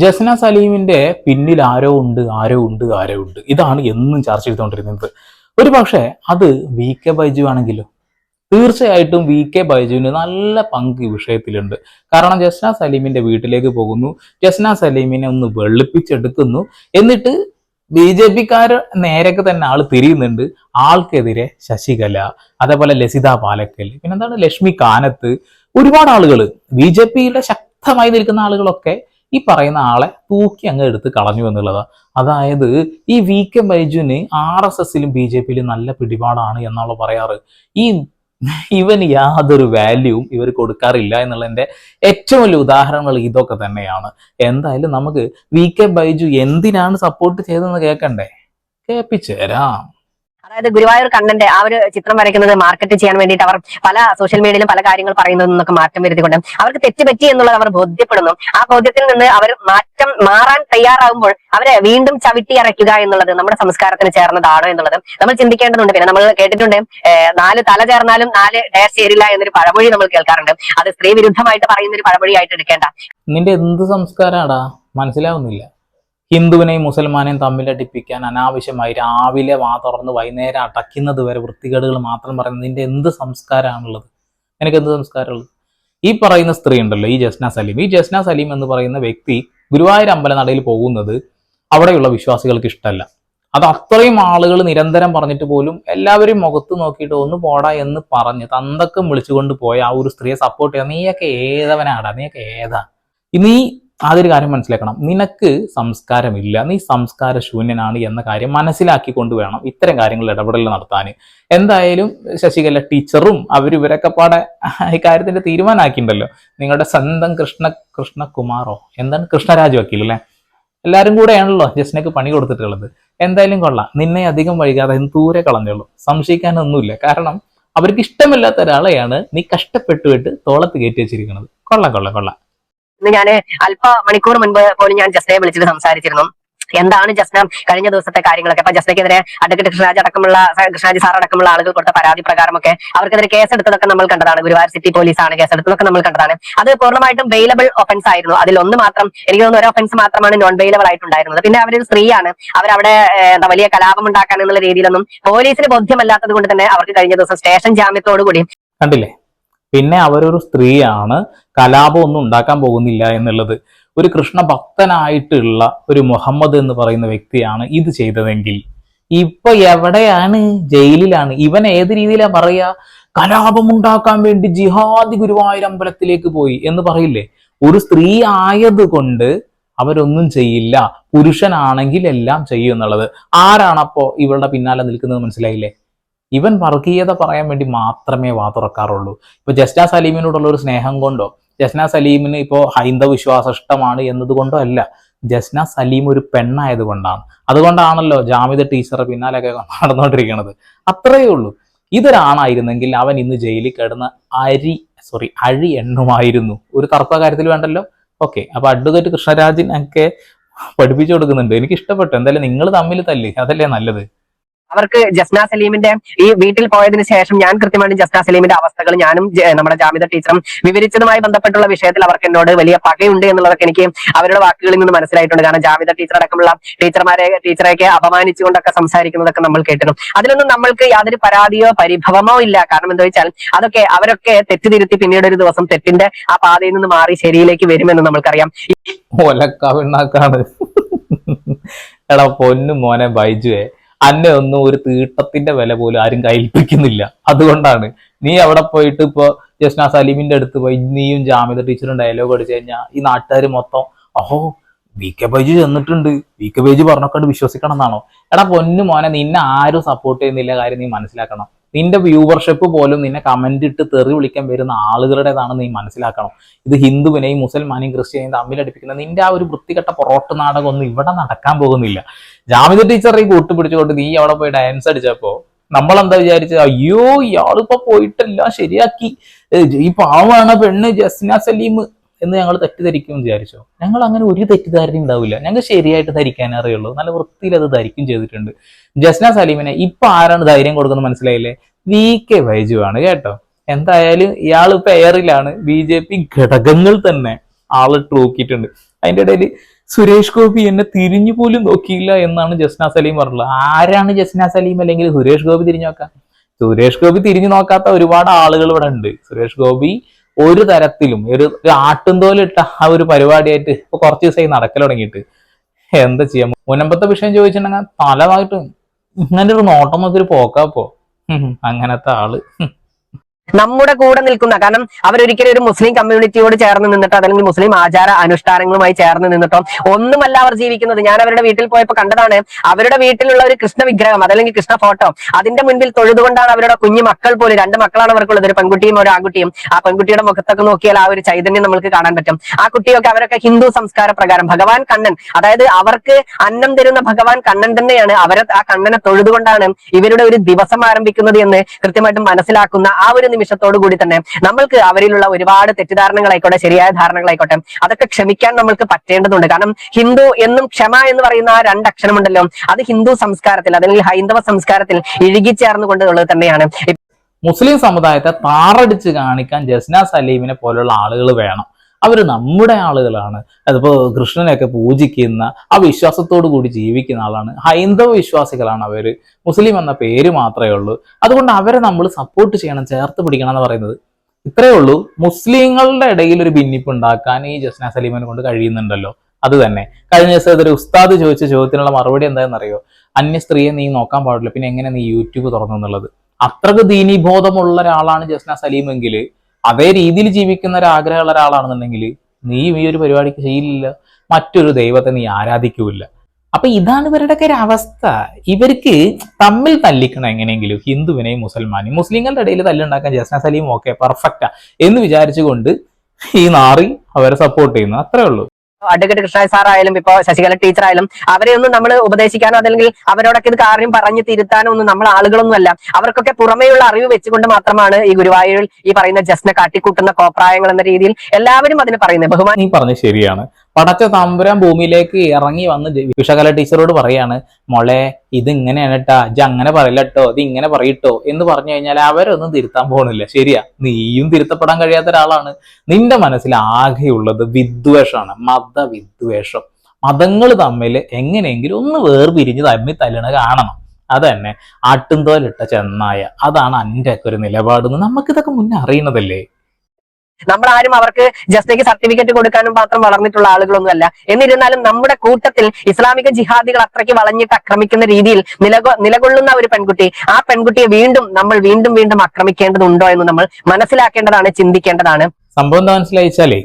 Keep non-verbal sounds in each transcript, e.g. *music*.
ജസ്ന സലീമിന്റെ പിന്നിൽ ആരോ ഉണ്ട് ആരോ ഉണ്ട് ആരോ ഉണ്ട്. ഇതാണ് എന്നും ചർച്ച ചെയ്തുകൊണ്ടിരുന്നത്. ഒരു പക്ഷേ അത് വി കെ ബൈജു ആണെങ്കിലോ? തീർച്ചയായിട്ടും വി കെ ബൈജുവിന് നല്ല പങ്ക് ഈ വിഷയത്തിലുണ്ട്. കാരണം ജസ്ന സലീമിന്റെ വീട്ടിലേക്ക് പോകുന്നു. ജസ്ന സലീമിനെ ഒന്ന് വെളുപ്പിച്ചെടുക്കുന്നു. എന്നിട്ട് ബി ജെ പിക്കാര് നേരൊക്കെ തന്നെ ആൾ തിരിയുന്നുണ്ട്. ആൾക്കെതിരെ ശശികല അതേപോലെ ലസിത പാലക്കൽ പിന്നെന്താണ് ലക്ഷ്മി കാനത്ത് ഒരുപാട് ആളുകൾ ബി ജെ പിയുടെ ശക്തമായി നിൽക്കുന്ന ആളുകളൊക്കെ ഈ പറയുന്ന ആളെ തൂക്കി അങ്ങ് എടുത്ത് കളഞ്ഞു എന്നുള്ളതാണ് അതായത് ഈ വി കെ ബൈജുവിന് ആർ എസ് എസിലും ബി ജെ പിയിലും നല്ല പിടിപാടാണ് എന്നുള്ള പറയാറ്. ഈ ഇവന് യാതൊരു വാല്യൂവും ഇവർ കൊടുക്കാറില്ല എന്നുള്ളതിന്റെ ഏറ്റവും വലിയ ഉദാഹരണങ്ങൾ ഇതൊക്കെ തന്നെയാണ്. എന്തായാലും നമുക്ക് വി കെ ബൈജു എന്തിനാണ് സപ്പോർട്ട് ചെയ്തതെന്ന് കേൾക്കണ്ടേ? കേൾപ്പിച്ചേരാം അതായത് ഗുരുവായൂർ കണ്ണന്റെ ആ ഒരു ചിത്രം വരയ്ക്കുന്നത് മാർക്കറ്റ് ചെയ്യാൻ വേണ്ടിയിട്ട് അവർ പല സോഷ്യൽ മീഡിയയിലും പല കാര്യങ്ങൾ പറയുന്നത് നിന്നൊക്കെ മാറ്റം വരുത്തിക്കൊണ്ട് അവർക്ക് തെറ്റുപറ്റി എന്നുള്ളത് അവർ ബോധ്യപ്പെടുന്നു. ആ ബോധ്യത്തിൽ നിന്ന് അവർ മാറ്റം മാറാൻ തയ്യാറാകുമ്പോൾ അവരെ വീണ്ടും ചവിട്ടി അറയ്ക്കുക എന്നുള്ളത് നമ്മുടെ സംസ്കാരത്തിന് ചേർന്നതാണോ എന്നുള്ളത് നമ്മൾ ചിന്തിക്കേണ്ടതുണ്ട്. പിന്നെ നമ്മൾ കേട്ടിട്ടുണ്ട് നാല് തല ചേർന്നാലും നാല് ഡയർ ചേരില്ല എന്നൊരു പഴമൊഴി നമ്മൾ കേൾക്കാറുണ്ട്. അത് സ്ത്രീ വിരുദ്ധമായിട്ട് പറയുന്ന ഒരു പഴമൊഴിയായിട്ട് എടുക്കേണ്ട. നിന്റെ എന്ത് സംസ്കാരാടാ? മനസ്സിലാവുന്നില്ല. ഹിന്ദുവിനെയും മുസൽമാനെയും തമ്മിലടിപ്പിക്കാൻ അനാവശ്യമായി രാവിലെ വാ തുറന്ന് വൈകുന്നേരം അടയ്ക്കുന്നത് വരെ വൃത്തികേടുകൾ മാത്രം പറയുന്നത് നിന്റെ എന്ത് സംസ്കാരമാണുള്ളത്? എനിക്ക് എന്ത് സംസ്കാരമുള്ളത്? ഈ പറയുന്ന സ്ത്രീ ഉണ്ടല്ലോ ഈ ജസ്ന സലീം. ഈ ജസ്ന സലീം എന്ന് പറയുന്ന വ്യക്തി ഗുരുവായൂർ അമ്പലനടയിൽ പോകുന്നത് അവിടെയുള്ള വിശ്വാസികൾക്ക് ഇഷ്ടമല്ല. അത് അത്രയും ആളുകൾ നിരന്തരം പറഞ്ഞിട്ട് പോലും എല്ലാവരും മുഖത്ത് നോക്കിയിട്ട് ഒന്ന് പോടാ എന്ന് പറഞ്ഞ് തന്തക്കം വിളിച്ചുകൊണ്ട് പോയ ആ ഒരു സ്ത്രീയെ സപ്പോർട്ട് ചെയ്യാം നീയൊക്കെ ഏതവനാടാ? നീയൊക്കെ ഏതാ? നീ ആദ്യൊരു കാര്യം മനസ്സിലാക്കണം. നിനക്ക് സംസ്കാരമില്ല. നീ സംസ്കാര ശൂന്യനാണ് എന്ന കാര്യം മനസ്സിലാക്കിക്കൊണ്ട് വേണം ഇത്തരം കാര്യങ്ങളിൽ ഇടപെടൽ നടത്താൻ. എന്തായാലും ശശികല ടീച്ചറും അവർ ഇവരൊക്കെ പാടെ ഇക്കാര്യത്തിന്റെ കാര്യത്തിന്റെ തീരുമാനമാക്കിയിട്ടുണ്ടല്ലോ. നിങ്ങളുടെ സ്വന്തം കൃഷ്ണ കൃഷ്ണകുമാറോ? എന്താണ് കൃഷ്ണരാജ് വക്കീൽ അല്ലേ? എല്ലാവരും കൂടെയാണല്ലോ ജസ്നക്ക് പണി കൊടുത്തിട്ടുള്ളത്. എന്തായാലും കൊള്ളാം. നിന്നെ അധികം വൈകാതെ ദൂരെ കളഞ്ഞുള്ളൂ സംശയിക്കാനൊന്നുമില്ല. കാരണം അവർക്ക് ഇഷ്ടമില്ലാത്ത ഒരാളെയാണ് നീ കഷ്ടപ്പെട്ടുവിട്ട് തോളത്ത് കയറ്റി വെച്ചിരിക്കുന്നത്. കൊള്ളാം കൊള്ളാം കൊള്ളാം. ഇന്ന് ഞാൻ അല്പ മണിക്കൂർ മുൻപ് പോലും ഞാൻ ജസ്നയെ വിളിച്ചിട്ട് സംസാരിച്ചിരുന്നു. എന്താണ് ജസ്ന കഴിഞ്ഞ ദിവസത്തെ കാര്യങ്ങളൊക്കെ? അപ്പൊ ജസ്നയ്ക്കെതിരെ അഡ്വക്കേറ്റ് കൃഷ്ണരാജ് അടക്കമുള്ള കൃഷ്ണരാജ് സാർ അടക്കമുള്ള ആളുകൾ കൊടുത്ത പരാതി പ്രകാരമൊക്കെ അവർക്കെതിരെ കേസെടുത്തതൊക്കെ നമ്മൾ കണ്ടതാണ്. ഗുരുവായൂർ സിറ്റി പോലീസാണ് കേസെടുത്തതൊക്കെ നമ്മൾ കണ്ടതാണ്. അത് പൂർണമായിട്ടും വെയിലബിൾ ഒഫൻസ് ആയിരുന്നു. അതിൽ ഒന്ന് മാത്രം എനിക്ക് തോന്നുന്നു ഒരു ഒഫൻസ് മാത്രമാണ് നോൺ വെയിലബിൾ ആയിട്ടുണ്ടായിരുന്നത്. പിന്നെ അവരൊരു സ്ത്രീയാണ്. അവരവിടെ എന്താ വലിയ കലാപം ഉണ്ടാക്കാൻ എന്നുള്ള രീതിയിലൊന്നും പോലീസിന് ബോധ്യമല്ലാത്തത് കൊണ്ട് തന്നെ അവർക്ക് കഴിഞ്ഞ ദിവസം സ്റ്റേഷൻ ജാമ്യത്തോടു കൂടി കണ്ടില്ലേ? പിന്നെ അവരൊരു സ്ത്രീയാണ് കലാപം ഒന്നും ഉണ്ടാക്കാൻ പോകുന്നില്ല എന്നുള്ളത്. ഒരു കൃഷ്ണ ഭക്തനായിട്ടുള്ള ഒരു മുഹമ്മദ് എന്ന് പറയുന്ന വ്യക്തിയാണ് ഇത് ചെയ്തതെങ്കിൽ. ഇപ്പൊ എവിടെയാണ്? ജയിലിലാണ്. ഇവൻ ഏത് രീതിയിലാ പറയാ കലാപം ഉണ്ടാക്കാൻ വേണ്ടി ജിഹാദി ഗുരുവായൂർ അമ്പലത്തിലേക്ക് പോയി എന്ന് പറയില്ലേ? ഒരു സ്ത്രീ ആയതുകൊണ്ട് അവരൊന്നും ചെയ്യില്ല. പുരുഷനാണെങ്കിൽ എല്ലാം ചെയ്യും എന്നുള്ളത്. ആരാണപ്പോ ഇവളുടെ പിന്നാലെ നിൽക്കുന്നത് മനസ്സിലായില്ലേ? ഇവൻ വർഗീയത പറയാൻ വേണ്ടി മാത്രമേ വാ തുറക്കാറുള്ളൂ ഇപ്പൊ ജസ്ന സലീമിനോടുള്ള ഒരു സ്നേഹം കൊണ്ടോ ജസ്ന സലീമിന് ഇപ്പോ ഹൈന്ദവ വിശ്വാസഷ്ടമാണ് എന്നതുകൊണ്ടോ അല്ല ജസ്ന സലീം ഒരു പെണ്ണായത് കൊണ്ടാണ് അതുകൊണ്ടാണല്ലോ ജാമിദ ടീച്ചർ പിന്നാലെയൊക്കെ നടന്നുകൊണ്ടിരിക്കുന്നത് അത്രയേ ഉള്ളൂ. ഇതൊരാണായിരുന്നെങ്കിൽ അവൻ ഇന്ന് ജയിലിൽ കിടന്ന് അരി സോറി അഴി എണ്ണുമായിരുന്നു. ഒരു തർക്ക കാര്യത്തിൽ വേണ്ടല്ലോ? ഓക്കെ അപ്പൊ അഡ്വക്കേറ്റ് കൃഷ്ണരാജൻ ഒക്കെ പഠിപ്പിച്ചു കൊടുക്കുന്നുണ്ട്. എനിക്ക് ഇഷ്ടപ്പെട്ടു എന്തായാലും നിങ്ങൾ തമ്മിൽ തല്ലി. അതല്ലേ നല്ലത്? അവർക്ക് ജസ്ന സലീമിന്റെ ഈ വീട്ടിൽ പോയതിന് ശേഷം ഞാൻ കൃത്യമായിട്ട് ജസ്ന സലീമിന്റെ അവസ്ഥകൾ ഞാനും നമ്മുടെ ജാമിത ടീച്ചറും വിവരിച്ചതുമായി ബന്ധപ്പെട്ടുള്ള വിഷയത്തിൽ അവർക്ക് എന്നോട് വലിയ പകയുണ്ട് എന്നുള്ളതൊക്കെ എനിക്ക് അവരുടെ വാക്കുകളിൽ നിന്ന് മനസ്സിലായിട്ടുണ്ട്. കാരണം ജാമിത ടീച്ചർ അടക്കമുള്ള ടീച്ചർമാരെ ടീച്ചറെയൊക്കെ അപമാനിച്ചുകൊണ്ടൊക്കെ സംസാരിക്കുന്നതൊക്കെ നമ്മൾ കേട്ടിരുന്നു. അതിലൊന്നും നമ്മൾക്ക് യാതൊരു പരാതിയോ പരിഭവമോ ഇല്ല. കാരണം എന്താ വെച്ചാൽ അതൊക്കെ അവരൊക്കെ തെറ്റുതിരുത്തി പിന്നീട് ഒരു ദിവസം തെറ്റിന്റെ ആ പാതയിൽ നിന്ന് മാറി ശരിയിലേക്ക് വരുമെന്ന് നമ്മൾക്കറിയാം. എടാ പൊന്നു മോനെ ബൈജുവെ. അന്നെ ഒന്നും ഒരു തീട്ടത്തിന്റെ വില പോലും ആരും കയ്യിൽപ്പിക്കുന്നില്ല. അതുകൊണ്ടാണ് നീ അവിടെ പോയിട്ട് ഇപ്പൊ ജസ്ന സലീമിന്റെ അടുത്ത് പോയി നീയും ജാമ്യത ടീച്ചറും ഡയലോഗ് അടിച്ചു കഴിഞ്ഞാൽ ഈ നാട്ടുകാർ മൊത്തം ഓഹോ വി കെ ബൈജു ചെന്നിട്ടുണ്ട്. വി കെ ബൈജു പറഞ്ഞൊക്കെ വിശ്വസിക്കണം എന്നാണോ? എടാ പൊന്നു മോനെ നിന്നെ ആരും സപ്പോർട്ട് ചെയ്യുന്നില്ല കാര്യം നീ മനസ്സിലാക്കണം. നിന്റെ വ്യൂവർഷിപ്പ് പോലും നിന്നെ കമന്റ് ഇട്ട് തെറി വിളിക്കാൻ വരുന്ന ആളുകളുടേതാണെന്ന് നീ മനസ്സിലാക്കണം. ഇത് ഹിന്ദുവിനെയും മുസൽമാനെയും ക്രിസ്ത്യനെയും തമ്മിലടിപ്പിക്കുന്ന നിന്റെ ആ ഒരു വൃത്തികെട്ട പൊറോട്ട് നാടകം ഒന്നും ഇവിടെ നടക്കാൻ പോകുന്നില്ല. ജാമിദ ടീച്ചർ ഈ കൂട്ടുപിടിച്ചുകൊണ്ട് നീ അവിടെ പോയി ഡാൻസ് അടിച്ചപ്പോ നമ്മളെന്താ വിചാരിച്ചത്? അയ്യോ ഇയാളിപ്പോ പോയിട്ടെല്ലാം ശരിയാക്കി. ഈ പാവമാണ് പെണ്ണ് ജസ്ന സലീം എന്ന് ഞങ്ങൾ തെറ്റിദ്ധരിക്കും വിചാരിച്ചോ? ഞങ്ങൾ അങ്ങനെ ഒരു തെറ്റിദ്ധാരണ ഉണ്ടാവില്ല. ഞങ്ങൾ ശരിയായിട്ട് ധരിക്കാനേ അറിയുള്ളൂ. നല്ല വൃത്തിയിൽ അത് ധരിക്കും ചെയ്തിട്ടുണ്ട്. ജസ്ന സലീമിനെ ഇപ്പൊ ആരാണ് ധൈര്യം കൊടുക്കുന്നത് മനസ്സിലായില്ലേ? വി കെ വൈജു ആണ് കേട്ടോ. എന്തായാലും ഇയാൾ ഇപ്പൊ എയറിലാണ് ബി ജെ പി ഘടകങ്ങൾ തന്നെ ആൾ ട്രൂക്കിയിട്ടുണ്ട് അതിന്റെ ഇടയിൽ സുരേഷ് ഗോപി എന്നെ തിരിഞ്ഞു പോലും നോക്കിയില്ല എന്നാണ് ജസ്ന സലീം പറഞ്ഞത് ആരാണ് ജസ്ന സലീം അല്ലെങ്കിൽ സുരേഷ് ഗോപി തിരിഞ്ഞു നോക്കാൻ? സുരേഷ് ഗോപി തിരിഞ്ഞു നോക്കാത്ത ഒരുപാട് ആളുകൾ ഇവിടെ ഉണ്ട്. സുരേഷ് ഗോപി ഒരു തരത്തിലും ഒരു ആട്ടുംതോലിട്ട ആ ഒരു പരിപാടിയായിട്ട് ഇപ്പൊ കുറച്ച് ദിവസമായി നടക്കൽ തുടങ്ങിയിട്ട്. എന്താ ചെയ്യാം? മുനമ്പത്തെ വിഷയം ചോദിച്ചിട്ടുണ്ടെങ്കിൽ തലമായിട്ട് ഇങ്ങനെ ഒരു നോട്ടം നോക്കി ഒരു ഉം, അങ്ങനത്തെ ആൾ. നമ്മുടെ കൂടെ നിൽക്കുന്ന കാരണം അവരൊരിക്കലും ഒരു മുസ്ലിം കമ്മ്യൂണിറ്റിയോട് ചേർന്ന് നിന്നിട്ടോ അല്ലെങ്കിൽ മുസ്ലിം ആചാര അനുഷ്ഠാനങ്ങളുമായി ചേർന്ന് നിന്നിട്ടോ ഒന്നുമല്ല അവർ ജീവിക്കുന്നത്. ഞാൻ അവരുടെ വീട്ടിൽ പോയപ്പോൾ കണ്ടതാണ് അവരുടെ വീട്ടിലുള്ള ഒരു കൃഷ്ണ വിഗ്രഹം അതല്ലെങ്കിൽ കൃഷ്ണ ഫോട്ടോ അതിന്റെ മുൻപിൽ തൊഴുതുകൊണ്ടാണ് അവരുടെ കുഞ്ഞു മക്കൾ പോലും രണ്ട് മക്കളാണ് അവർക്കുള്ളത് ഒരു പെൺകുട്ടിയും ഒരു ആൺകുട്ടിയും. ആ പെൺകുട്ടിയുടെ മുഖത്തൊക്കെ നോക്കിയാൽ ആ ഒരു ചൈതന്യം നമുക്ക് കാണാൻ പറ്റും. ആ കുട്ടിയൊക്കെ അവരൊക്കെ ഹിന്ദു സംസ്കാര പ്രകാരം ഭഗവാൻ കണ്ണൻ അതായത് അവർക്ക് അന്നം തരുന്ന ഭഗവാൻ കണ്ണൻ തന്നെയാണ്. അവരെ ആ കണ്ണനെ തൊഴുതുകൊണ്ടാണ് ഇവരുടെ ഒരു ദിവസം ആരംഭിക്കുന്നത് എന്ന് കൃത്യമായിട്ട് മനസ്സിലാക്കുന്ന ആ ഒരു നിമിഷത്തോടു കൂടി തന്നെ നമ്മൾക്ക് അവരിലുള്ള ഒരുപാട് തെറ്റിദ്ധാരണകളായിക്കോട്ടെ ശരിയായ ധാരണകളായിക്കോട്ടെ അതൊക്കെ ക്ഷമിക്കാൻ നമ്മൾക്ക് പറ്റേണ്ടതുണ്ട്. കാരണം ഹിന്ദു എന്നും ക്ഷമ എന്ന് പറയുന്ന ആ രണ്ടക്ഷരമുണ്ടല്ലോ അത് ഹിന്ദു സംസ്കാരത്തിൽ അതല്ലെങ്കിൽ ഹൈന്ദവ സംസ്കാരത്തിൽ ഇഴുകിച്ചേർന്നുകൊണ്ടുള്ളത് തന്നെയാണ്. മുസ്ലിം സമുദായത്തെ താറടിച്ച് കാണിക്കാൻ ജസ്ന സലീമിനെ പോലുള്ള ആളുകൾ വേണം. അവർ നമ്മുടെ ആളുകളാണ്. അതിപ്പോ കൃഷ്ണനെയൊക്കെ പൂജിക്കുന്ന ആ വിശ്വാസത്തോടു കൂടി ജീവിക്കുന്ന ആളാണ്. ഹൈന്ദവ വിശ്വാസികളാണ് അവർ മുസ്ലിം എന്ന പേര് മാത്രമേ ഉള്ളൂ. അതുകൊണ്ട് അവരെ നമ്മൾ സപ്പോർട്ട് ചെയ്യണം ചേർത്ത് പിടിക്കണം എന്ന് പറയുന്നത്. ഇത്രയേ ഉള്ളൂ. മുസ്ലിങ്ങളുടെ ഇടയിൽ ഒരു ഭിന്നിപ്പ് ഉണ്ടാക്കാൻ ഈ ജസ്ന സലീമിനെ കൊണ്ട് കഴിയുന്നുണ്ടല്ലോ. അത് തന്നെ. കഴിഞ്ഞ ദിവസം ഒരു ഉസ്താദ് ചോദിച്ച ചോദ്യത്തിനുള്ള മറുപടി എന്താണെന്നറിയോ? അന്യ സ്ത്രീയെ നീ നോക്കാൻ പാടില്ല. പിന്നെ എങ്ങനെ നീ യൂട്യൂബ് തുറന്നു എന്നുള്ളത്? അത്രയ്ക്ക് ദീനീബോധമുള്ള ഒരാളാണ് ജസ്ന സലീം എങ്കിൽ അതേ രീതിയിൽ ജീവിക്കുന്ന ഒരു ആഗ്രഹമുള്ള ഒരാളാണെന്നുണ്ടെങ്കിൽ നീ ഈ ഒരു പരിപാടിക്ക് ചെയ്യില്ല മറ്റൊരു ദൈവത്തെ നീ ആരാധിക്കൂല അപ്പൊ ഇതാണ് ഇവരുടെയൊക്കെ ഒരു അവസ്ഥ. ഇവർക്ക് തമ്മിൽ തല്ലിക്കണം എങ്ങനെയെങ്കിലും ഹിന്ദുവിനെയും മുസൽമാനെയും മുസ്ലിങ്ങളുടെ ഇടയിൽ തല്ലുണ്ടാക്കാൻ ജസ്ന സലീം ഓക്കെ പെർഫെക്റ്റാ എന്ന് വിചാരിച്ചുകൊണ്ട് ഈ നാറി അവരെ സപ്പോർട്ട് ചെയ്യുന്നു. അത്രേ ഉള്ളൂ. അഡ്വക്കേറ്റ് കൃഷ്ണ സാറായാലും ഇപ്പൊ ശശികല ടീച്ചർ ആയാലും അവരെ ഒന്നും നമ്മൾ ഉപദേശിക്കാനോ അതല്ലെങ്കിൽ അവരോടൊക്കെ ഇത് കാര്യം പറഞ്ഞു തിരുത്താനോ ഒന്നും നമ്മൾ ആളുകളൊന്നും അല്ല അവർക്കൊക്കെ പുറമേയുള്ള അറിവ് വെച്ചുകൊണ്ട് മാത്രമാണ് ഈ ഗുരുവായൂരിൽ ഈ പറയുന്ന ജസ്റ്റിനെ കാട്ടിക്കൂട്ടുന്ന കോപ്രായങ്ങൾ എന്ന രീതിയിൽ എല്ലാവരും അതിന് പറയുന്നത്. ബഹുമാനം പറഞ്ഞ ശരിയാണ്. പടച്ച തമ്പുരാൻ ഭൂമിയിലേക്ക് ഇറങ്ങി വന്ന് വിഷകല ടീച്ചറോട് പറയാണ് മോളെ ഇത് ഇങ്ങനെയാണ് കേട്ടാ ഇജ് അങ്ങനെ പറയില്ലട്ടോ ഇത് ഇങ്ങനെ പറയിട്ടോ. എന്ന് പറഞ്ഞു കഴിഞ്ഞാൽ അവരൊന്നും തിരുത്താൻ പോകണില്ല ശരിയാ നീയും തിരുത്തപ്പെടാൻ കഴിയാത്ത ഒരാളാണ്. നിന്റെ മനസ്സിൽ ആകെയുള്ളത് വിദ്വേഷമാണ് മതവിദ്വേഷം. മതങ്ങൾ തമ്മിൽ എങ്ങനെയെങ്കിലും ഒന്ന് വേർപിരിഞ്ഞ് തമ്മിൽ തല്ലണ കാണണം. അത് തന്നെ ആട്ടുംതോലിട്ട ചെന്നായ. അതാണ് എന്റെ ഒക്കെ ഒരു നിലപാടെന്ന് നമുക്കിതൊക്കെ മുന്നേ അറിയണതല്ലേ? നമ്മൾ ആരും അവർക്ക് ജസ്റ്റിക്ക് സർട്ടിഫിക്കറ്റ് കൊടുക്കാനും മാത്രം വളർന്നിട്ടുള്ള ആളുകളൊന്നും അല്ല എന്നിരുന്നാലും നമ്മുടെ കൂട്ടത്തിൽ ഇസ്ലാമിക ജിഹാദികൾ അത്രയ്ക്ക് വളഞ്ഞിട്ട് ആക്രമിക്കുന്ന രീതിയിൽ നിലകൊ നിലകൊള്ളുന്ന ഒരു പെൺകുട്ടി ആ പെൺകുട്ടിയെ വീണ്ടും നമ്മൾ വീണ്ടും വീണ്ടും ആക്രമിക്കേണ്ടതുണ്ടോ എന്ന് നമ്മൾ മനസ്സിലാക്കേണ്ടതാണ് ചിന്തിക്കേണ്ടതാണ്. സംഭവം എന്താ മനസ്സിലായിച്ചാലേ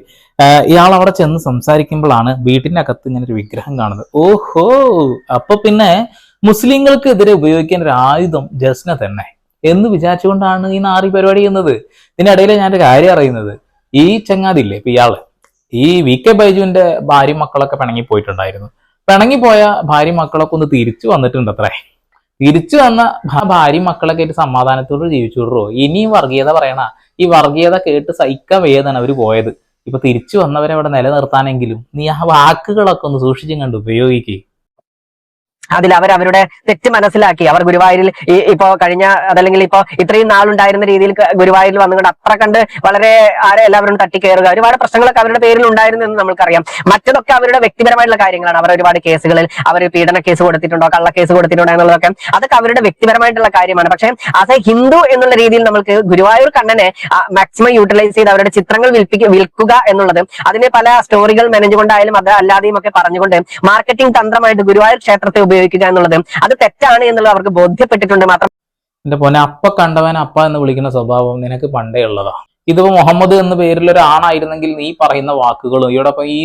ഇയാൾ അവിടെ ചെന്ന് സംസാരിക്കുമ്പോഴാണ് വീട്ടിന്റെ അകത്ത് ഇങ്ങനെ ഒരു വിഗ്രഹം കാണുന്നത്. ഓഹോ! അപ്പൊ പിന്നെ മുസ്ലിങ്ങൾക്കെതിരെ ഉപയോഗിക്കേണ്ട ഒരു ആയുധം ജസ്ന തന്നെ. എന്ന് വിചാരിച്ചുകൊണ്ടാണ് ഈ നാറി പരിപാടി ചെയ്യുന്നത്. ഇതിനിടയിൽ ഞാൻ ഒരു കാര്യം അറിയുന്നത്. ഈ ചങ്ങാതില്ലേ ഇപ്പൊ ഇയാൾ ഈ വി കെ ബൈജുവിന്റെ ഭാര്യ മക്കളൊക്കെ പിണങ്ങി പോയിട്ടുണ്ടായിരുന്നു. പിണങ്ങി പോയ ഭാര്യ മക്കളൊക്കെ ഒന്ന് തിരിച്ചു വന്നിട്ടുണ്ട് അത്രേ തിരിച്ചു വന്ന ഭാര്യ മക്കളൊക്കെ ആയിട്ട് സമാധാനത്തോട് ജീവിച്ചുവിടുറോ ഇനിയും വർഗീയത പറയണ ഈ വർഗീയത കേട്ട് സഹിക്കാൻ വയ്യതാണ് അവർ പോയത്. ഇപ്പൊ തിരിച്ചു വന്നവരെ അവിടെ നിലനിർത്താനെങ്കിലും നീ ആ വാക്കുകളൊക്കെ ഒന്ന് സൂക്ഷിച്ചും കണ്ട് ഉപയോഗിക്കുക അതിൽ അവർ അവരുടെ തെറ്റ് മനസ്സിലാക്കി. അവർ ഗുരുവായൂരിൽ ഈ ഇപ്പോ കഴിഞ്ഞ അതല്ലെങ്കിൽ ഇപ്പോ ഇത്രയും നാളുണ്ടായിരുന്ന രീതിയിൽ ഗുരുവായൂരിൽ വന്നുകൊണ്ട് അത്ര കണ്ട് വളരെ ആരെ എല്ലാവരും തട്ടിക്കയറുക ഒരുപാട് പ്രശ്നങ്ങളൊക്കെ അവരുടെ പേരിൽ ഉണ്ടായിരുന്നു എന്ന് നമുക്കറിയാം മറ്റതൊക്കെ അവരുടെ വ്യക്തിപരമായിട്ടുള്ള കാര്യങ്ങളാണ്. അവർ ഒരുപാട് കേസുകളിൽ അവർ പീഡന കേസ് കൊടുത്തിട്ടുണ്ടോ കള്ള കേസ് കൊടുത്തിട്ടുണ്ടോ എന്നുള്ളതൊക്കെ അതൊക്കെ അവരുടെ വ്യക്തിപരമായിട്ടുള്ള കാര്യമാണ്. പക്ഷേ അത് ഹിന്ദു എന്നുള്ള രീതിയിൽ നമുക്ക് ഗുരുവായൂർ കണ്ണനെ മാക്സിമം യൂട്ടിലൈസ് ചെയ്ത് അവരുടെ ചിത്രങ്ങൾ വിൽപ്പിക്ക വിൽക്കുക എന്നുള്ളത് അതിനെ പല സ്റ്റോറികൾ മെനഞ്ഞുകൊണ്ടായാലും അത് അല്ലാതെയും ഒക്കെ പറഞ്ഞുകൊണ്ട് മാർക്കറ്റിംഗ് തന്ത്രമായിട്ട് ഗുരുവായൂർ ക്ഷേത്രത്തെ ഉപയോഗിക്കുക എന്നുള്ളത്. അത് തെറ്റാണ് എന്നുള്ളത് അവർക്ക് ബോധ്യപ്പെട്ടിട്ടുണ്ട് മാത്രം. എന്റെ പൊന്നെ അപ്പ കണ്ടവൻ അപ്പ എന്ന് വിളിക്കുന്ന സ്വഭാവം നിനക്ക് പണ്ടേ ഉള്ളതാ. ഇതിപ്പോ മുഹമ്മദ് എന്ന പേരിൽ ഒരു ആണായിരുന്നെങ്കിൽ നീ പറയുന്ന വാക്കുകൾ ഇവിടെ ഈ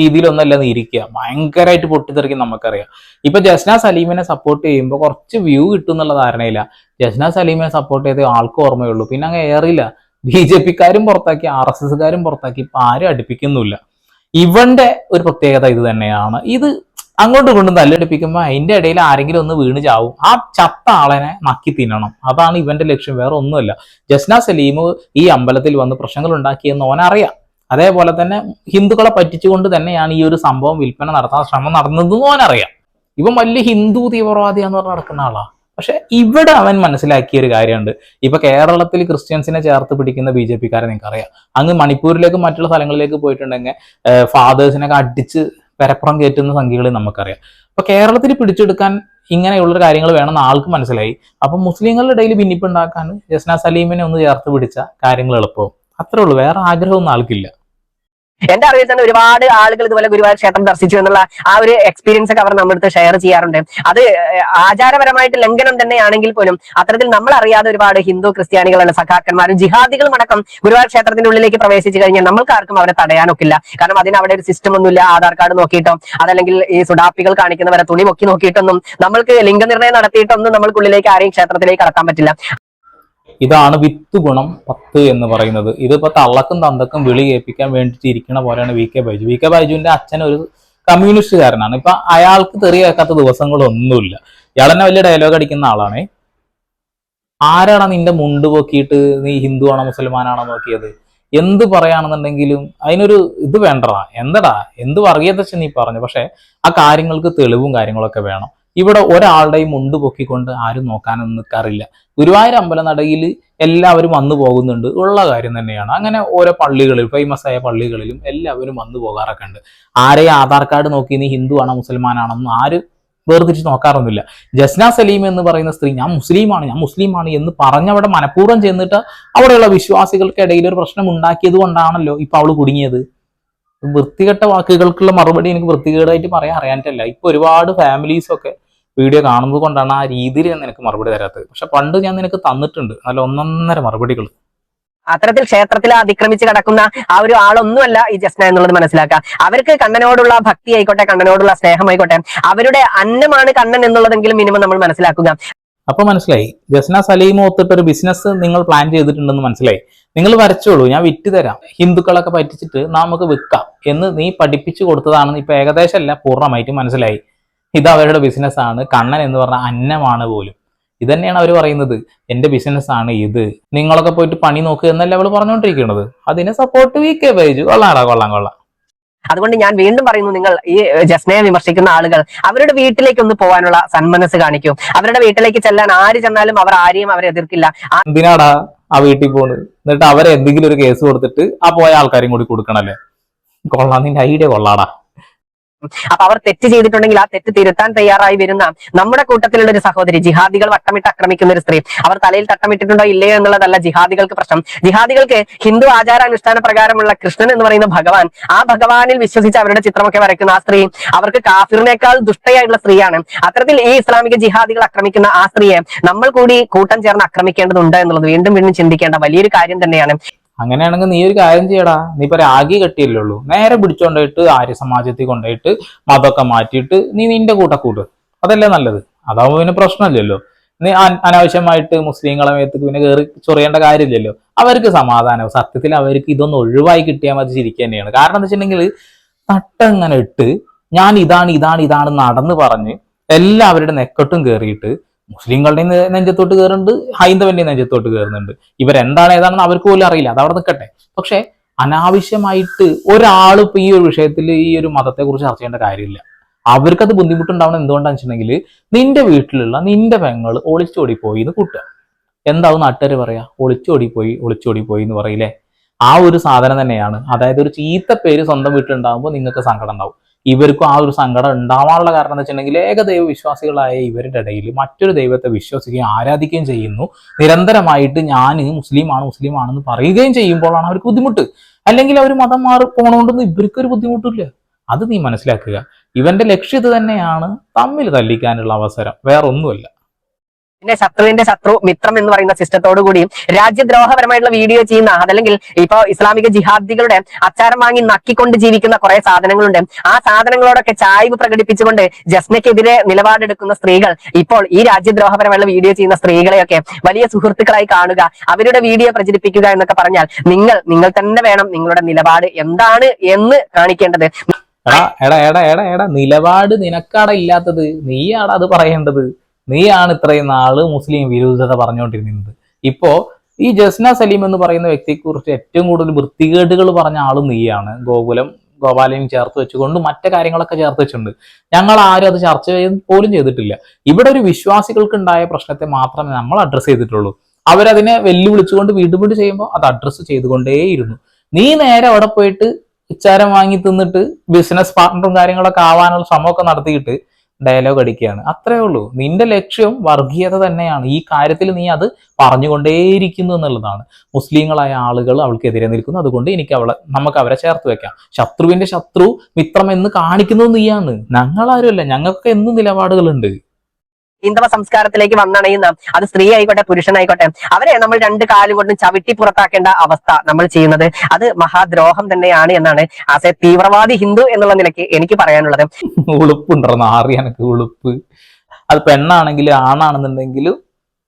രീതിയിലൊന്നല്ല നീ ഇരിക്കുക. ഭയങ്കരമായിട്ട് പൊട്ടിത്തെറിക്കും നമുക്കറിയാം. ഇപ്പൊ ജസ്ന സലീമിനെ സപ്പോർട്ട് ചെയ്യുമ്പോൾ കുറച്ച് വ്യൂ കിട്ടും എന്നുള്ള ധാരണയില്ല. ജസ്ന സലീമിനെ സപ്പോർട്ട് ചെയ്ത് ആൾക്ക് ഓർമ്മയുള്ളൂ. പിന്നെ അങ്ങ് ഏറില്ല. ബി ജെ പിക്കാരും പുറത്താക്കി ആർ എസ് എസ്സുകാരും പുറത്താക്കി ഇപ്പൊ ആരും അടുപ്പിക്കുന്നില്ല ഇവന്റെ ഒരു പ്രത്യേകത ഇത് തന്നെയാണ്. ഇത് അങ്ങോട്ടും കൊണ്ട് തല്ലെടുപ്പിക്കുമ്പോൾ അതിന്റെ ഇടയിൽ ആരെങ്കിലും ഒന്ന് വീണ് ചാവും. ആ ചത്ത ആളനെ നക്കി തിന്നണം. അതാണ് ഇവന്റെ ലക്ഷ്യം. വേറെ ഒന്നുമല്ല. ജസ്ന സലീം ഈ അമ്പലത്തിൽ വന്ന് പ്രശ്നങ്ങൾ ഉണ്ടാക്കിയെന്ന് ഓനറിയാം അതേപോലെ തന്നെ ഹിന്ദുക്കളെ പറ്റിച്ചുകൊണ്ട് തന്നെയാണ് ഈ ഒരു സംഭവം വിൽപ്പന നടത്താൻ ശ്രമം നടന്നതെന്ന് ഓനറിയാം ഇവൻ വലിയ ഹിന്ദു തീവ്രവാദിയാന്ന് പറഞ്ഞ് നടക്കുന്ന ആളാ. പക്ഷെ ഇവിടെ അവൻ മനസ്സിലാക്കിയ ഒരു കാര്യമുണ്ട്. ഇപ്പൊ കേരളത്തിൽ ക്രിസ്ത്യൻസിനെ ചേർത്ത് പിടിക്കുന്ന ബി ജെ പിക്കാരെ നിങ്ങൾക്കറിയാം. അങ്ങ് മണിപ്പൂരിലേക്കും മറ്റുള്ള സ്ഥലങ്ങളിലേക്ക് പോയിട്ടുണ്ടെങ്കിൽ ഫാദേഴ്സിനൊക്കെ അടിച്ച് പരപ്പുറം കയറ്റുന്ന സംഖ്യകൾ നമുക്കറിയാം. അപ്പൊ കേരളത്തിൽ പിടിച്ചെടുക്കാൻ ഇങ്ങനെയുള്ള കാര്യങ്ങൾ വേണമെന്ന് ആൾക്ക് മനസ്സിലായി. അപ്പൊ മുസ്ലിങ്ങളുടെ ഇടയിൽ ഭിന്നിപ്പുണ്ടാക്കാൻ ജസ്ന സലീമിനെ ഒന്ന് ചേർത്ത് പിടിച്ച കാര്യങ്ങൾ എളുപ്പവും അത്രേ ഉള്ളൂ. വേറെ ആഗ്രഹമൊന്നും ആൾക്കില്ല. എന്റെ അറിവിൽ തന്നെ ഒരുപാട് ആളുകൾ ഇതുപോലെ ഗുരുവായൂർ ക്ഷേത്രം ദർശിച്ചു എന്നുള്ള ആ ഒരു എക്സ്പീരിയൻസ് ഒക്കെ അവർ നമ്മുടെ അടുത്ത് ഷെയർ ചെയ്യാറുണ്ട്. അത് ആചാരപരമായിട്ട് ലംഘനം തന്നെയാണെങ്കിൽ പോലും അത്തരത്തിൽ നമ്മൾ അറിയാതെ ഒരുപാട് ഹിന്ദു ക്രിസ്ത്യാനികളുടെ സഖാക്കന്മാരും ജിഹാദികളും അടക്കം ഗുരുവായൂർ ക്ഷേത്രത്തിന്റെ ഉള്ളിലേക്ക് പ്രവേശിച്ചു കഴിഞ്ഞാൽ നമ്മൾക്ക് ആർക്കും അവരെ തടയാനൊക്കില്ല. കാരണം അതിന് അവിടെ ഒരു സിസ്റ്റം ഒന്നുമില്ല. ആധാർ കാർഡ് നോക്കിയിട്ടോ അതല്ലെങ്കിൽ ഈ സുഡാപ്പികൾ കാണിക്കുന്നവരെ തുണി പൊക്കി നോക്കിയിട്ടൊന്നും നമ്മൾക്ക് ലിംഗനിർണയം നടത്തിയിട്ടൊന്നും നമ്മൾക്കുള്ളിലേക്ക് ആരെയും ക്ഷേത്രത്തിലേക്ക് കടക്കാൻ പറ്റില്ല. ഇതാണ് വിത്ത് ഗുണം പത്ത് എന്ന് പറയുന്നത്. ഇതിപ്പോ തള്ളക്കും തന്തക്കും വിളി കേൾപ്പിക്കാൻ വേണ്ടിയിട്ട് ഇരിക്കണ പോലെയാണ് V K Baiju. V K ബൈജുവിന്റെ അച്ഛൻ ഒരു കമ്മ്യൂണിസ്റ്റുകാരനാണ്. ഇപ്പൊ അയാൾക്ക് തെറി കേൾക്കാത്ത ദിവസങ്ങളൊന്നുമില്ല. ഇയാൾ തന്നെ വലിയ ഡയലോഗ് അടിക്കുന്ന ആളാണ്. ആരാണ് നിന്റെ മുണ്ട് പൊക്കിയിട്ട് നീ ഹിന്ദു ആണോ മുസൽമാനാണോ നോക്കിയത്? എന്ത് പറയാണെന്നുണ്ടെങ്കിലും അതിനൊരു ഇത് വേണ്ടടാ. എന്തടാ? എന്ത് വർഗീയത നീ പറഞ്ഞു? പക്ഷെ ആ കാര്യങ്ങൾക്ക് തെളിവും കാര്യങ്ങളൊക്കെ വേണം. ഇവിടെ ഒരാളുടെയും മുണ്ട് പൊക്കിക്കൊണ്ട് ആരും നോക്കാനൊന്നും നിൽക്കാറില്ല ഗുരുവായൂർ അമ്പലനടയിൽ എല്ലാവരും വന്നു പോകുന്നുണ്ട്. ഉള്ള കാര്യം തന്നെയാണ്. അങ്ങനെ ഓരോ പള്ളികളിൽ ഫേമസ് ആയ പള്ളികളിലും എല്ലാവരും വന്നു പോകാറൊക്കെ ഉണ്ട്. ആരെയും ആധാർ കാർഡ് നോക്കി നീ ഹിന്ദു ആണോ മുസൽമാനാണെന്നും ആര് വേർതിരിച്ച് നോക്കാറൊന്നുമില്ല. ജസ്ന സലീം എന്ന് പറയുന്ന സ്ത്രീ ഞാൻ മുസ്ലിമാണ് ഞാൻ മുസ്ലിമാണ് എന്ന് പറഞ്ഞവിടെ മനഃപൂർവം ചെന്നിട്ട് അവിടെയുള്ള വിശ്വാസികൾക്ക് ഇടയിൽ ഒരു പ്രശ്നം ഉണ്ടാക്കിയത് കൊണ്ടാണല്ലോ ഇപ്പൊ അവൾ കുടുങ്ങിയത്. വൃത്തികെട്ട വാക്കുകൾക്കുള്ള മറുപടി എനിക്ക് വൃത്തികേടായിട്ട് പറയാൻ അറിയാനിട്ടല്ല. ഇപ്പൊ ഒരുപാട് ഫാമിലീസ് ഒക്കെ വീഡിയോ കാണുന്നത് കൊണ്ടാണ് ആ രീതിയിൽ ഞാൻ നിനക്ക് മറുപടി തരാത്തത്. പക്ഷെ പണ്ട് ഞാൻ നിനക്ക് തന്നിട്ടുണ്ട്. നല്ല ഒന്നൊന്നര മറുപടികൾ. അത്തരത്തിൽ ക്ഷേത്രത്തിൽ അതിക്രമിച്ച് കിടക്കുന്ന ആ ഒരു ആളൊന്നുമല്ല ഈ ജസ്ന എന്നുള്ളത് മനസ്സിലാക്കുക. അവർക്ക് കണ്ണനോടുള്ള ഭക്തി ആയിക്കോട്ടെ കണ്ണനോടുള്ള സ്നേഹമായിക്കോട്ടെ അവരുടെ അന്നമാണ് കണ്ണൻ എന്നുള്ളതെങ്കിലും മിനിമം നമ്മൾ മനസ്സിലാക്കുക. അപ്പൊ മനസ്സിലായി. ജസ്ന സലീം ഒത്തിട്ട് ഒരു ബിസിനസ് നിങ്ങൾ പ്ലാൻ ചെയ്തിട്ടുണ്ടെന്ന് മനസ്സിലായി. നിങ്ങൾ വരച്ചോളൂ ഞാൻ വിറ്റ് തരാം. ഹിന്ദുക്കളൊക്കെ പറ്റിച്ചിട്ട് നമുക്ക് വിൽക്കാം എന്ന് നീ പഠിപ്പിച്ചു കൊടുത്തതാണെന്ന് ഇപ്പൊ ഏകദേശം അല്ല പൂർണമായിട്ട് മനസ്സിലായി. ഇത് അവരുടെ ബിസിനസ് ആണ്. കണ്ണൻ എന്ന് പറഞ്ഞ അന്നമാണ് പോലും. തന്നെയാണ് അവർ പറയുന്നത്. എന്റെ ബിസിനസ് ആണ് ഇത്. നിങ്ങളൊക്കെ പോയിട്ട് പണി നോക്കുക എന്നല്ല അവൾ പറഞ്ഞുകൊണ്ടിരിക്കുന്നത് അതിനെ സപ്പോർട്ട് വി കെ ബൈജു കൊള്ളാടാ കൊള്ളാം കൊള്ളാം. അതുകൊണ്ട് ഞാൻ വീണ്ടും പറയുന്നു നിങ്ങൾ ഈ ജസ്നയെ വിമർശിക്കുന്ന ആളുകൾ അവരുടെ വീട്ടിലേക്ക് ഒന്ന് പോകാനുള്ള സന്മനസ് കാണിക്കും. അവരുടെ വീട്ടിലേക്ക് ചെല്ലാൻ ആര് ചെന്നാലും അവർ ആരെയും അവരെ എതിർക്കില്ല. എന്തിനാടാ ആ വീട്ടിൽ പോണ്? എന്നിട്ട് അവരെ എന്തെങ്കിലും ഒരു കേസ് കൊടുത്തിട്ട് ആ പോയ ആൾക്കാരും കൂടി കൊടുക്കണല്ലേ? കൊള്ളാം നിന്റെ ഐഡിയ കൊള്ളാടാ അപ്പൊ അവർ തെറ്റ് ചെയ്തിട്ടുണ്ടെങ്കിൽ ആ തെറ്റ് തിരുത്താൻ തയ്യാറായി വരുന്ന നമ്മുടെ കൂട്ടത്തിലുള്ള ഒരു സഹോദരി ജിഹാദികൾ വട്ടമിട്ട് ആക്രമിക്കുന്ന ഒരു സ്ത്രീ. അവർ തലയിൽ തട്ടമിട്ടിട്ടുണ്ടോ ഇല്ലയോ എന്നുള്ളതല്ല ജിഹാദികൾക്ക് പ്രശ്നം. ജിഹാദികൾക്ക് ഹിന്ദു ആചാരാനുഷ്ഠാന പ്രകാരമുള്ള കൃഷ്ണൻ എന്ന് പറയുന്ന ഭഗവാൻ ആ ഭഗവാനിൽ വിശ്വസിച്ച് അവരുടെ ചിത്രമൊക്കെ വരയ്ക്കുന്ന ആ സ്ത്രീ അവർക്ക് കാഫിറിനേക്കാൾ ദുഷ്ടയായിട്ടുള്ള സ്ത്രീയാണ്. അത്തരത്തിൽ ഈ ഇസ്ലാമിക ജിഹാദികൾ ആക്രമിക്കുന്ന ആ സ്ത്രീയെ നമ്മൾ കൂടി കൂട്ടം ചേർന്ന് ആക്രമിക്കേണ്ടതുണ്ട് എന്നുള്ളത് വീണ്ടും വീണ്ടും ചിന്തിക്കേണ്ട വലിയൊരു കാര്യം തന്നെയാണ്. അങ്ങനെയാണെങ്കിൽ നീ ഒരു കാര്യം ചെയ്യടാ. നീ ഇപ്പൊ രാഗി കെട്ടിയല്ലേ ഉള്ളൂ. നേരെ പിടിച്ചോണ്ടായിട്ട് ആര്യ സമാജത്തിൽ കൊണ്ടായിട്ട് മതമൊക്കെ മാറ്റിയിട്ട് നീ നിന്റെ കൂട്ട കൂട്ട് അതല്ലേ നല്ലത്. അതാവുമ്പോ പിന്നെ പ്രശ്നമില്ലല്ലോ. നീ അന- അനാവശ്യമായിട്ട് മുസ്ലിങ്ങളെ മേത്തേക്ക് പിന്നെ കയറി ചൊറിയേണ്ട കാര്യമില്ലല്ലോ. അവർക്ക് സമാധാനം. സത്യത്തിൽ അവർക്ക് ഇതൊന്ന് ഒഴിവായി കിട്ടിയാൽ മതി ചിരിക്കുക തന്നെയാണ്. കാരണം എന്താ വെച്ചിട്ടുണ്ടെങ്കിൽ തട്ടങ്ങനെ ഇട്ട് ഞാൻ ഇതാണ് ഇതാണ് ഇതാണ് നടന്ന് പറഞ്ഞ് എല്ലാവരുടെ നെക്കട്ടും കയറിയിട്ട് മുസ്ലിങ്ങളുടെയും നെഞ്ചത്തോട്ട് കയറുന്നുണ്ട് ഹൈന്ദവന്റെയും നെഞ്ചത്തോട്ട് കയറുന്നുണ്ട് ഇവരെന്താണ് ഏതാണെന്ന് അവർക്ക് പോലും അറിയില്ല. അത് അവിടെ നിൽക്കട്ടെ. പക്ഷെ അനാവശ്യമായിട്ട് ഒരാൾ ഇപ്പൊ ഈ ഒരു വിഷയത്തിൽ ഈ ഒരു മതത്തെ കുറിച്ച് ചർച്ച ചെയ്യേണ്ട കാര്യമില്ല. അവർക്കത് ബുദ്ധിമുട്ടുണ്ടാവണം എന്തുകൊണ്ടാന്ന് വെച്ചിട്ടുണ്ടെങ്കിൽ നിന്റെ വീട്ടിലുള്ള നിന്റെ പെങ്ങൾ ഒളിച്ചോടിപ്പോയി എന്ന് കൂട്ടുക. എന്താവും നാട്ടുകാർ പറയാ? ഒളിച്ചോടിപ്പോയി ഒളിച്ചോടിപ്പോയി എന്ന് പറയില്ലേ? ആ ഒരു സാധനം തന്നെയാണ്. അതായത് ഒരു ചീത്ത പേര് സ്വന്തം വീട്ടിലുണ്ടാകുമ്പോൾ നിങ്ങൾക്ക് സങ്കടം ഉണ്ടാവും. ഇവർക്കും ആ ഒരു സങ്കടം ഉണ്ടാവാനുള്ള കാരണം എന്ന് വെച്ചിട്ടുണ്ടെങ്കിൽ ഏകദൈവ വിശ്വാസികളായ ഇവരുടെ ഇടയിൽ മറ്റൊരു ദൈവത്തെ വിശ്വസിക്കുകയും ആരാധിക്കുകയും ചെയ്യുന്നു. നിരന്തരമായിട്ട് ഞാൻ മുസ്ലിമാണ് മുസ്ലിമാണെന്ന് പറയുകയും ചെയ്യുമ്പോഴാണ് അവർക്ക് ബുദ്ധിമുട്ട്. അല്ലെങ്കിൽ അവർ മതം മാറി പോകണോണ്ടൊന്നും ഇവർക്കൊരു ബുദ്ധിമുട്ടില്ല. അത് നീ മനസ്സിലാക്കുക. ഇവന്റെ ലക്ഷ്യം ഇത് തന്നെയാണ് തമ്മിൽ തല്ലിക്കാനുള്ള അവസരം. വേറൊന്നുമല്ല. പിന്നെ ശത്രുവിന്റെ ശത്രു മിത്രം എന്ന് പറയുന്ന സിസ്റ്റത്തോടു കൂടിയും രാജ്യദ്രോഹപരമായിട്ടുള്ള വീഡിയോ ചെയ്യുന്ന അതല്ലെങ്കിൽ ഇപ്പൊ ഇസ്ലാമിക ജിഹാദികളുടെ അച്ചാരം വാങ്ങി നക്കിക്കൊണ്ട് ജീവിക്കുന്ന കുറെ സാധനങ്ങളുണ്ട്. ആ സാധനങ്ങളോടൊക്കെ ചായ്വ് പ്രകടിപ്പിച്ചുകൊണ്ട് ജസ്മയ്ക്കെതിരെ നിലപാടെടുക്കുന്ന സ്ത്രീകൾ ഇപ്പോൾ ഈ രാജ്യദ്രോഹപരമായുള്ള വീഡിയോ ചെയ്യുന്ന സ്ത്രീകളെയൊക്കെ വലിയ സുഹൃത്തുക്കളായി കാണുക അവരുടെ വീഡിയോ പ്രചരിപ്പിക്കുക എന്നൊക്കെ പറഞ്ഞാൽ നിങ്ങൾ നിങ്ങൾ തന്നെ വേണം നിങ്ങളുടെ നിലപാട് എന്താണ് എന്ന് കാണിക്കേണ്ടത്. എടാ എടാ എടാ എടാ നിലപാട് നിനക്കാടാ ഇല്ലാത്തത് നീയാടാ അത് പറയേണ്ടത്. നീയാണ് ഇത്രയും നാൾ മുസ്ലിം വിരുദ്ധത പറഞ്ഞുകൊണ്ടിരുന്നത്. ഇപ്പോ ഈ ജസ്ന സലീം എന്ന് പറയുന്ന വ്യക്തിയെക്കുറിച്ച് ഏറ്റവും കൂടുതൽ വൃത്തികേടുകൾ പറഞ്ഞ ആളും നീയാണ്. ഗോകുലം ഗോപാലയും ചേർത്ത് വെച്ചുകൊണ്ട് മറ്റു കാര്യങ്ങളൊക്കെ ചേർത്ത് വെച്ചിട്ടുണ്ട്. ഞങ്ങൾ ആരും അത് ചർച്ച ചെയ്യും പോലും ചെയ്തിട്ടില്ല. ഇവിടെ ഒരു വിശ്വാസികൾക്ക് ഉണ്ടായ പ്രശ്നത്തെ മാത്രമേ നമ്മൾ അഡ്രസ്സ് ചെയ്തിട്ടുള്ളൂ. അവരതിനെ വെല്ലുവിളിച്ചുകൊണ്ട് വീണ്ടും വീണ്ടും ചെയ്യുമ്പോൾ അത് അഡ്രസ്സ് ചെയ്തുകൊണ്ടേയിരുന്നു. നീ നേരെ അവിടെ പോയിട്ട് ഉച്ചാരം വാങ്ങി തിന്നിട്ട് ബിസിനസ് പാർട്ണറും കാര്യങ്ങളൊക്കെ ആവാനുള്ള ശ്രമമൊക്കെ നടത്തിയിട്ട് ഡയലോഗ് അടിക്കുകയാണ്. അത്രേ ഉള്ളൂ. നിന്റെ ലക്ഷ്യം വർഗീയത തന്നെയാണ്. ഈ കാര്യത്തിൽ നീ അത് പറഞ്ഞുകൊണ്ടേയിരിക്കുന്നു എന്നുള്ളതാണ്. മുസ്ലിങ്ങളായ ആളുകൾ അവൾക്കെതിരെ നിൽക്കുന്നു. അതുകൊണ്ട് എനിക്ക് അവളെ നമുക്ക് അവരെ ചേർത്ത് വെക്കാം. ശത്രുവിന്റെ ശത്രു മിത്രം എന്ന് കാണിക്കുന്നത് നീയാണ്. ഞങ്ങളാരുമല്ല. ഞങ്ങൾക്ക് എന്നും നിലപാടുകളുണ്ട്. ഹൈന്ദവ സംസ്കാരത്തിലേക്ക് വന്നണയുന്ന അത് സ്ത്രീ ആയിക്കോട്ടെ പുരുഷനായിക്കോട്ടെ അവരെ നമ്മൾ രണ്ട് കാലും കൊണ്ടും ചവിട്ടി പുറത്താക്കേണ്ട അവസ്ഥ നമ്മൾ ചെയ്യുന്നത്. അത് മഹാദ്രോഹം തന്നെയാണ് എന്നാണ് ആസ് തീവ്രവാദി ഹിന്ദു എന്നുള്ള നിലയ്ക്ക് എനിക്ക് പറയാനുള്ളത്. *laughs* ഉളുപ്പുണ്ടോ ആറി എനിക്ക് ഉളുപ്പ്. അത് പെണ്ണാണെങ്കിലും ആണാണെന്നുണ്ടെങ്കിലും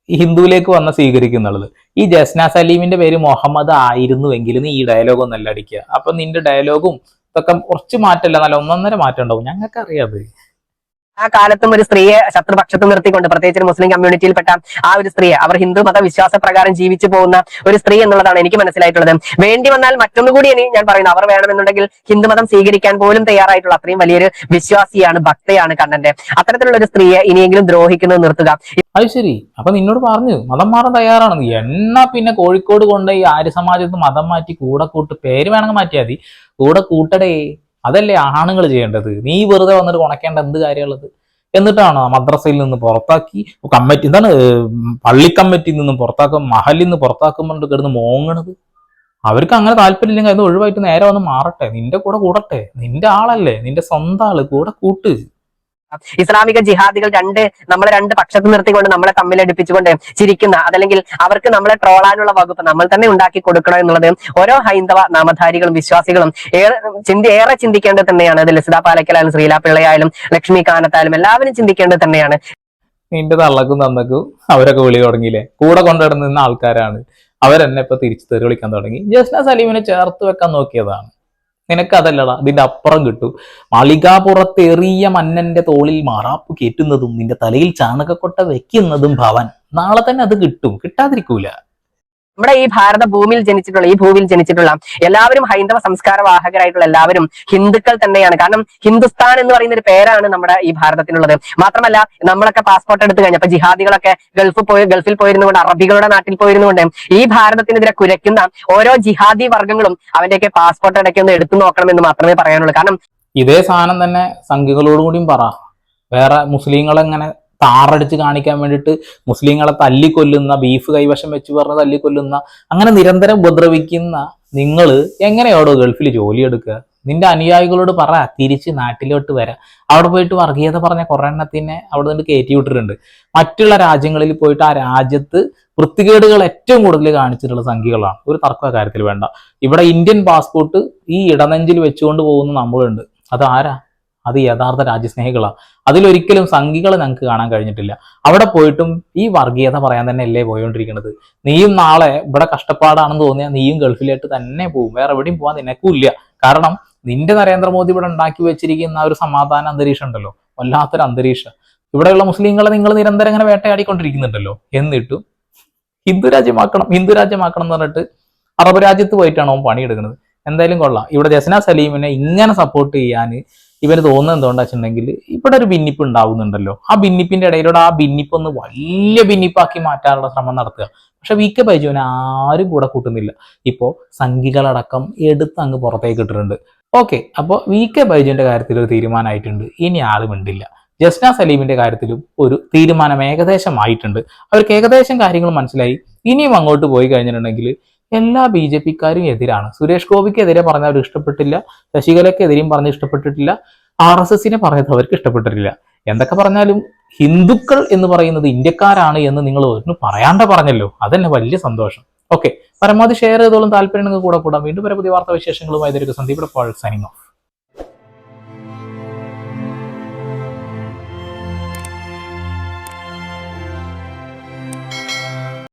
ഹിന്ദുവിലേക്ക് വന്ന സ്വീകരിക്കുന്നുള്ളത്. ഈ ജസ്ന സലീമിന്റെ പേര് മുഹമ്മദ് ആയിരുന്നുവെങ്കിൽ നീ ഈ ഡയലോഗ് ഒന്നല്ല അടിക്കുക. അപ്പൊ നിന്റെ ഡയലോഗും ഇതൊക്കെ കുറച്ച് മാറ്റമല്ല നല്ല ഒന്നൊന്നര മാറ്റം ഉണ്ടാവും. ഞങ്ങൾക്ക് അറിയാത് ആ കാലത്തും ഒരു സ്ത്രീയെ ശത്രുപക്ഷത്ത് നിർത്തിക്കൊണ്ട് പ്രത്യേകിച്ച് മുസ്ലിം കമ്മ്യൂണിറ്റിയിൽപ്പെട്ട ആ ഒരു സ്ത്രീയെ അവർ ഹിന്ദു മത വിശ്വാസ പ്രകാരം ജീവിച്ചു പോകുന്ന ഒരു സ്ത്രീ എന്നുള്ളതാണ് എനിക്ക് മനസ്സിലായിട്ടുള്ളത്. വേണ്ടി വന്നാൽ മറ്റൊന്നുകൂടി ഇനി ഞാൻ പറയുന്നത് അവർ വേണമെന്നുണ്ടെങ്കിൽ ഹിന്ദു മതം സ്വീകരിക്കാൻ പോലും തയ്യാറായിട്ടുള്ള അത്രയും വലിയൊരു വിശ്വാസിയാണ് ഭക്തയാണ് കണ്ണന്റെ. അത്തരത്തിലുള്ള ഒരു സ്ത്രീയെ ഇനിയെങ്കിലും ദ്രോഹിക്കുന്നത് നിർത്തുക. അത് ശരി. അപ്പൊ നിന്നോട് പറഞ്ഞു മതം മാറാൻ തയ്യാറാണ്. എന്നാ പിന്നെ കോഴിക്കോട് കൊണ്ട് ഈ ആര്യ സമാജത്ത് മതം മാറ്റി കൂടെ കൂട്ട് പേര് വേണമെങ്കിൽ മാറ്റിയാൽ മതി. കൂടെ കൂട്ടടേ. അതല്ലേ ആണുങ്ങൾ ചെയ്യേണ്ടത്? നീ വെറുതെ വന്നിട്ട് ഉണക്കേണ്ട എന്ത് കാര്യമുള്ളത്? എന്നിട്ടാണ് മദ്രസയിൽ നിന്ന് പുറത്താക്കി കമ്മിറ്റി എന്താണ് പള്ളി കമ്മിറ്റിയിൽ നിന്നും പുറത്താക്കും മഹലിൽ നിന്ന് പുറത്താക്കുമ്പോൾ കിടന്ന് മോങ്ങണത്? അവർക്ക് അങ്ങനെ താല്പര്യമില്ലെങ്കിൽ അത് ഒഴിവായിട്ട് നേരെ വന്ന് മാറട്ടെ. നിന്റെ കൂടെ കൂടട്ടെ. നിന്റെ ആളല്ലേ. നിന്റെ സ്വന്തം ആൾ. കൂടെ കൂട്ട്. ഇസ്ലാമിക ജിഹാദികൾ രണ്ട് നമ്മളെ രണ്ട് പക്ഷത്ത് നിർത്തിക്കൊണ്ട് നമ്മളെ തമ്മിലടിപ്പിച്ചുകൊണ്ട് ചിരിക്കുന്ന അതല്ലെങ്കിൽ അവർക്ക് നമ്മളെ ട്രോളാനുള്ള വകുപ്പ് നമ്മൾ തന്നെ ഉണ്ടാക്കി കൊടുക്കണം എന്നുള്ളത് ഓരോ ഹൈന്ദവ നാമധാരികളും വിശ്വാസികളും ഏറെ ചിന്തി ഏറെ ചിന്തിക്കേണ്ടത് തന്നെയാണ്. അത് ലസിത പാലക്കലായാലും ശ്രീല പിള്ളയായാലും ലക്ഷ്മി കാനത്തായാലും എല്ലാവരും ചിന്തിക്കേണ്ടത് തന്നെയാണ്. നിന്റെ തള്ളക്കും തന്നക്കും അവരൊക്കെ വിളി തുടങ്ങിയില്ലേ? കൂടെ കൊണ്ടുവരുന്ന നിന്ന ആൾക്കാരാണ്. അവരെന്നെ ഇപ്പൊ തിരിച്ചു തെറി വിളിക്കാൻ തുടങ്ങി. ജസ്ന സലീമിനെ ചേർത്ത് വെക്കാൻ നോക്കിയതാണ്. നിനക്കതല്ലടാ അതിന്റെ അപ്പുറം കിട്ടും. മാളികാപുറത്തെറിയ മന്നന്റെ തോളിൽ മാറാപ്പ് കയറ്റുന്നതും നിന്റെ തലയിൽ ചാണകക്കൊട്ട വെക്കുന്നതും ഭവൻ. നാളെ തന്നെ അത് കിട്ടും കിട്ടാതിരിക്കൂല. നമ്മുടെ ഈ ഭാരത ഭൂമിയിൽ ജനിച്ചിട്ടുള്ള ഈ ഭൂമിയിൽ ജനിച്ചിട്ടുള്ള എല്ലാവരും ഹൈന്ദവ സംസ്കാര വാഹകരായിട്ടുള്ള എല്ലാവരും ഹിന്ദുക്കൾ തന്നെയാണ്. കാരണം ഹിന്ദുസ്ഥാൻ എന്ന് പറയുന്ന ഒരു പേരാണ് നമ്മുടെ ഈ ഭാരതത്തിനുള്ളത്. മാത്രമല്ല നമ്മളൊക്കെ പാസ്പോർട്ട് എടുത്തു കഴിഞ്ഞപ്പോ ജിഹാദികളൊക്കെ ഗൾഫ് പോയി ഗൾഫിൽ പോയിരുന്നുകൊണ്ട് അറബികളുടെ നാട്ടിൽ പോയിരുന്നുകൊണ്ട് ഈ ഭാരതത്തിനെതിരെ കുരയ്ക്കുന്ന ഓരോ ജിഹാദി വർഗങ്ങളും അവന്റെയൊക്കെ പാസ്പോർട്ട് ഇടയ്ക്ക് ഒന്ന് എടുത്തു നോക്കണമെന്ന് മാത്രമേ പറയാനുള്ളൂ. കാരണം ഇതേ സാധനം തന്നെ സംഘികളോടും കൂടിയും പറ. വേറെ മുസ്ലിങ്ങളെ ഇങ്ങനെ താറടിച്ച് കാണിക്കാൻ വേണ്ടിയിട്ട് മുസ്ലിങ്ങളെ തല്ലിക്കൊല്ലുന്ന ബീഫ് കൈവശം വെച്ച് പറഞ്ഞ് തല്ലിക്കൊല്ലുന്ന അങ്ങനെ നിരന്തരം ഉപദ്രവിക്കുന്ന നിങ്ങൾ എങ്ങനെയാടോ ഗൾഫിൽ ജോലി എടുക്കുക? നിന്റെ അനുയായികളോട് പറ തിരിച്ച് നാട്ടിലോട്ട് വരാം. അവിടെ പോയിട്ട് വർഗീയത പറഞ്ഞ കുറെ എണ്ണത്തിനെ അവിടെ നിന്ന് കയറ്റി വിട്ടിട്ടുണ്ട്. മറ്റുള്ള രാജ്യങ്ങളിൽ പോയിട്ട് ആ രാജ്യത്ത് വൃത്തികേടുകൾ ഏറ്റവും കൂടുതൽ കാണിച്ചിട്ടുള്ള സംഖ്യകളാണ്. ഒരു തർക്ക കാര്യത്തിൽ വേണ്ട. ഇവിടെ ഇന്ത്യൻ പാസ്പോർട്ട് ഈ ഇടനെഞ്ചിൽ വെച്ചുകൊണ്ട് പോകുന്ന നമ്മളുണ്ട്. അത് ആരാ അത് യഥാർത്ഥ രാജ്യസ്നേഹികളാണ് അതിലൊരിക്കലും സംഘികളെ ഞങ്ങൾക്ക് കാണാൻ കഴിഞ്ഞിട്ടില്ല. അവിടെ പോയിട്ടും ഈ വർഗീയത പറയാൻ തന്നെ അല്ലേ പോയോണ്ടിരിക്കുന്നത് നീയും നാളെ ഇവിടെ കഷ്ടപ്പാടാണെന്ന് തോന്നിയാൽ നീയും ഗൾഫിലേക്ക് തന്നെ പോകും വേറെ എവിടെയും പോകാൻ നിനക്കും ഇല്ല കാരണം നിന്റെ നരേന്ദ്രമോദി ഇവിടെ ഉണ്ടാക്കി വെച്ചിരിക്കുന്ന ഒരു സമാധാന അന്തരീക്ഷം ഉണ്ടല്ലോ. വല്ലാത്തൊരു അന്തരീക്ഷം. ഇവിടെയുള്ള മുസ്ലിങ്ങളെ നിങ്ങൾ നിരന്തരം ഇങ്ങനെ വേട്ടയാടിക്കൊണ്ടിരിക്കുന്നുണ്ടല്ലോ. എന്നിട്ടും ഹിന്ദു രാജ്യമാക്കണം ഹിന്ദു രാജ്യമാക്കണം എന്ന് പറഞ്ഞിട്ട് അറബ് രാജ്യത്ത് പോയിട്ടാണ് അവൻ പണിയെടുക്കുന്നത്? എന്തായാലും കൊള്ളാം. ഇവിടെ ജസ്ന സലീമിനെ ഇങ്ങനെ സപ്പോർട്ട് ചെയ്യാൻ ഇവന് തോന്നുന്നത് എന്തുകൊണ്ടാ വെച്ചിട്ടുണ്ടെങ്കിൽ ഇവിടെ ഒരു ഭിന്നിപ്പ് ഉണ്ടാവുന്നുണ്ടല്ലോ. ആ ഭിന്നിപ്പിന്റെ ഇടയിലൂടെ ആ ഭിന്നിപ്പ് ഒന്ന് വലിയ ഭിന്നിപ്പാക്കി മാറ്റാനുള്ള ശ്രമം നടത്തുക. പക്ഷെ വി കെ ആരും കൂടെ കൂട്ടുന്നില്ല. ഇപ്പോ സംഘികളടക്കം എടുത്ത് അങ്ങ് പുറത്തേക്ക് ഇട്ടിട്ടുണ്ട്. ഓക്കെ അപ്പോൾ വി കെ കാര്യത്തിൽ ഒരു തീരുമാനമായിട്ടുണ്ട്. ഇനി ആളും ഉണ്ടില്ല ജസ്ന സലീമിന്റെ കാര്യത്തിലും ഒരു തീരുമാനം ഏകദേശം ആയിട്ടുണ്ട് അവർക്ക് ഏകദേശം കാര്യങ്ങൾ മനസ്സിലായി. ഇനിയും അങ്ങോട്ട് പോയി കഴിഞ്ഞിട്ടുണ്ടെങ്കിൽ എല്ലാ ബി ജെ പിക്കാരും എതിരാണ്. സുരേഷ് ഗോപിക്കെതിരെ പറഞ്ഞ അവർ ഇഷ്ടപ്പെട്ടില്ല ശശികലക്കെതിരെയും പറഞ്ഞ് ഇഷ്ടപ്പെട്ടിട്ടില്ല. ആർ എസ് എസിനെ പറഞ്ഞത് അവർക്ക് ഇഷ്ടപ്പെട്ടിട്ടില്ല. എന്തൊക്കെ പറഞ്ഞാലും ഹിന്ദുക്കൾ എന്ന് പറയുന്നത് ഇന്ത്യക്കാരാണ് എന്ന് നിങ്ങൾ ഒന്ന് പറയാണ്ട പറഞ്ഞല്ലോ. അതന്നെ വലിയ സന്തോഷം. ഓക്കെ. പരമാവധി ഷെയർ ചെയ്തോളും. താല്പര്യം കൂടെ കൂടാം. വീണ്ടും വരെ പുതിയ വാർത്താ വിശേഷങ്ങളുമായി ഇതൊരു സന്ദീപ് സൈനിങ് ഓഫ്